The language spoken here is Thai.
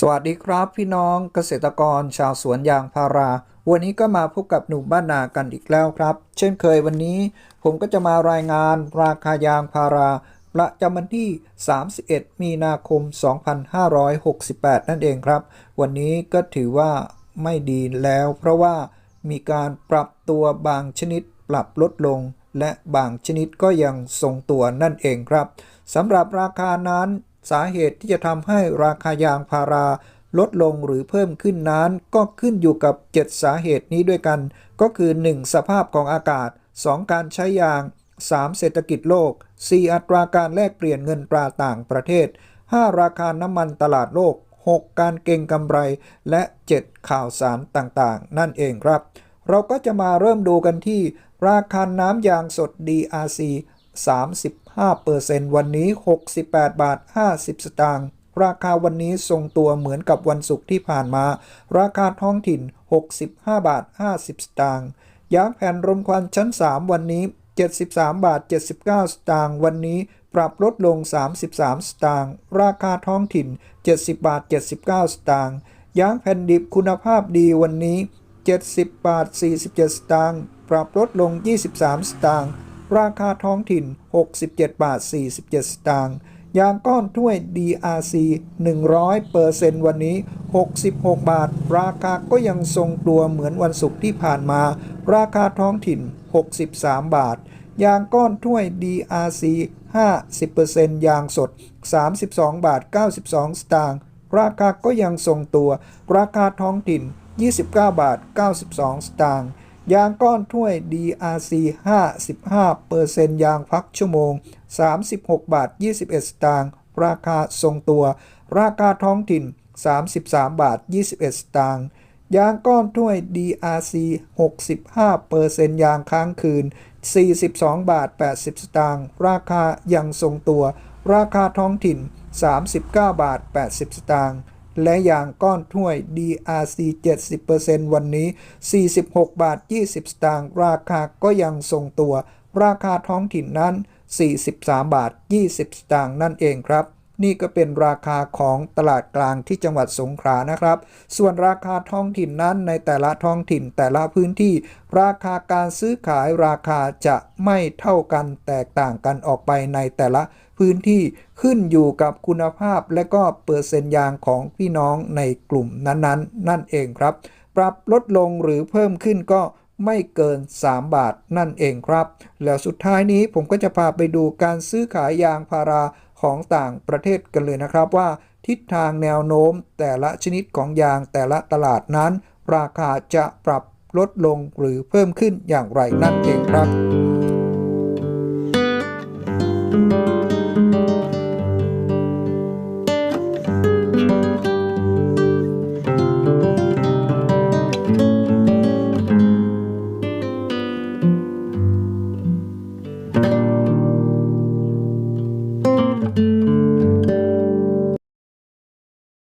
สวัสดีครับพี่น้องเกษตรกรชาวสวนยางพารา วันนี้ก็มาพบกับหนุ่มบ้านนากันอีกแล้วครับ เช่นเคยวันนี้ ผมก็จะมารายงานราคายางพาราประจำวันที่ 31 มีนาคม 2568 นั่นเองครับ วันนี้ก็ถือว่าไม่ดีแล้ว เพราะว่ามีการปรับตัวบางชนิดปรับลดลง และบางชนิดก็ยังทรงตัวนั่นเองครับสำหรับราคานั้น สาเหตุที่จะทำให้ราคายางพาราลดลงหรือเพิ่มขึ้นนั้น ก็ขึ้นอยู่กับ 7 สาเหตุนี้ด้วยกัน ก็คือ 1. สภาพของอากาศ 2. การใช้ยาง 3. เศรษฐกิจโลก 4. อัตราการแลกเปลี่ยนเงินตราต่างประเทศ 5. ราคาน้ำมันตลาดโลก 6. การเก็งกำไร และ 7. ข่าวสารต่างๆ นั่นเองครับ เราก็จะมาเริ่มดูกันที่ ราคาน้ำยางสด DRC 5%วันนี้ 68 บาท 50 สตางค์ราคาวันนี้ทรงตัวเหมือนกับวันศุกร์ที่ผ่านมา ราคาท้องถิ่น 65 บาท 50 สตางค์ยางแผ่นรมควันชั้น 3 วันนี้ 73 บาท 79 สตางค์วันนี้ปรับลดลง 33 สตางค์ราคาท้องถิ่น 70 บาท 79 สตางค์ยางแผ่นดิบคุณภาพดีวันนี้ 70 บาท 47 สตางค์ปรับลดลง 23 สตางค์ ราคาท้องถิ่น 67 บาท 47 สตางค์ยางก้อนถ้วย DRC 100%วันนี้ 66 บาท ราคาก็ยังทรงตัวเหมือนวันศุกร์ที่ผ่านมา ราคาท้องถิ่น 63 บาท ยางก้อนถ้วย DRC 50%ยางสด 32 บาท 92 สตางค์ราคาก็ยังทรงตัว ราคาท้องถิ่น 29 บาท 92 สตางค์ ยางก้อนถ้วย DRC 55%ยางพักชั่วโมง 36 บาท 21 สตางค์ ราคาทรงตัว ราคาท้องถิ่น 33 บาท 21 สตางค์ ยางก้อนถ้วย DRC 65%ยางค้างคืน 42 บาท 80 สตางค์ ราคายังทรงตัว ราคาท้องถิ่น 39 บาท 80 สตางค์ และอย่างก้อนถ้วย DRC 70%วันนี้ 46 บาท 20 สตางค์ราคาก็ยังทรงตัว ราคาท้องถิ่นนั้น 43 บาท 20 สตางค์นั่นเองครับ นี่ก็เป็นราคาของตลาดกลางที่จังหวัดสงขลานะครับ ส่วนราคาท้องถิ่นนั้นในแต่ละท้องถิ่นแต่ละพื้นที่ ราคาการซื้อขายราคาจะไม่เท่ากันแตกต่างกันออกไปในแต่ละพื้นที่ขึ้นอยู่กับคุณภาพและก็เปอร์เซ็นต์ยางของพี่น้องในกลุ่มนั้นๆนั่นเองครับ ปรับลดลงหรือเพิ่มขึ้นก็ไม่เกิน 3 บาทนั่นเองครับ แล้วสุดท้ายนี้ผมก็จะพาไปดูการซื้อขายยางพารา ของต่างประเทศกันเลยนะครับว่า ทิศทางแนวโน้มแต่ละชนิดของยางแต่ละตลาดนั้น ราคาจะปรับลดลงหรือเพิ่มขึ้นอย่างไรนั่นเองครับ